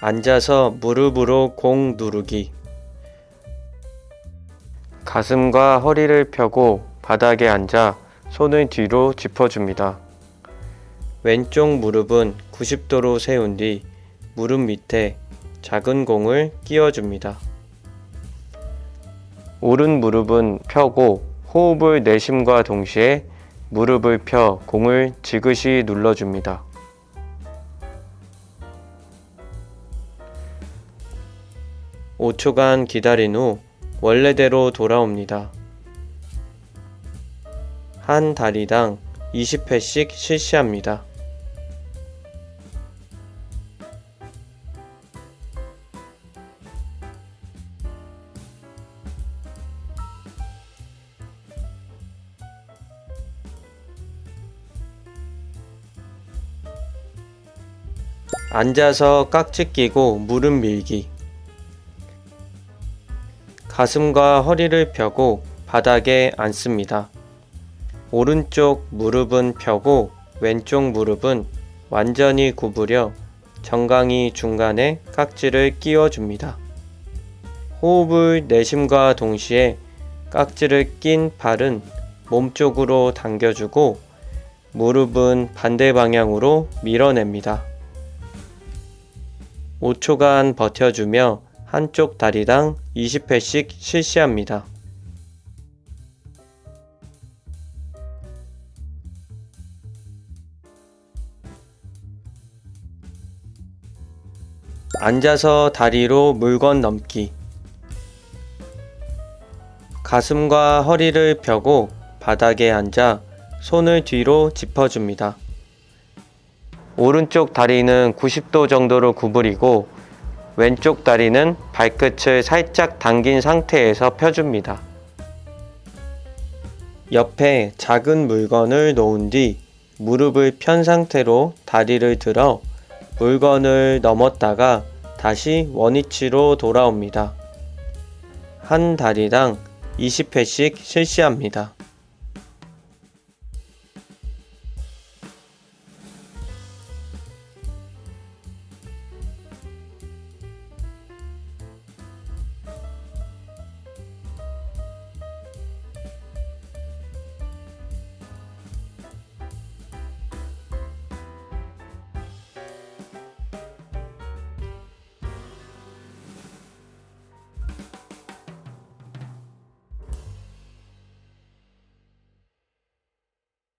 앉아서 무릎으로 공 누르기. 가슴과 허리를 펴고 바닥에 앉아 손을 뒤로 짚어줍니다. 왼쪽 무릎은 90도로 세운 뒤 무릎 밑에 작은 공을 끼워줍니다. 오른 무릎은 펴고 호흡을 내쉼과 동시에 무릎을 펴 공을 지그시 눌러줍니다. 오초간 기다린 후 원래대로 돌아옵니다. 한 다리당 20회씩 실시합니다. 앉아서 깍지 끼고 무릎 밀기. 가슴과 허리를 펴고 바닥에 앉습니다. 오른쪽 무릎은 펴고 왼쪽 무릎은 완전히 구부려 정강이 중간에 깍지를 끼워줍니다. 호흡을 내쉼과 동시에 깍지를 낀 팔은 몸쪽으로 당겨주고 무릎은 반대 방향으로 밀어냅니다. 5초간 버텨주며 한쪽 다리당 20회씩 실시합니다. 앉아서 다리로 물건 넘기. 가슴과 허리를 펴고 바닥에 앉아 손을 뒤로 짚어줍니다. 오른쪽 다리는 90도 정도로 구부리고 왼쪽 다리는 발끝을 살짝 당긴 상태에서 펴줍니다. 옆에 작은 물건을 놓은 뒤 무릎을 편 상태로 다리를 들어 물건을 넘었다가 다시 원위치로 돌아옵니다. 한 다리당 20회씩 실시합니다.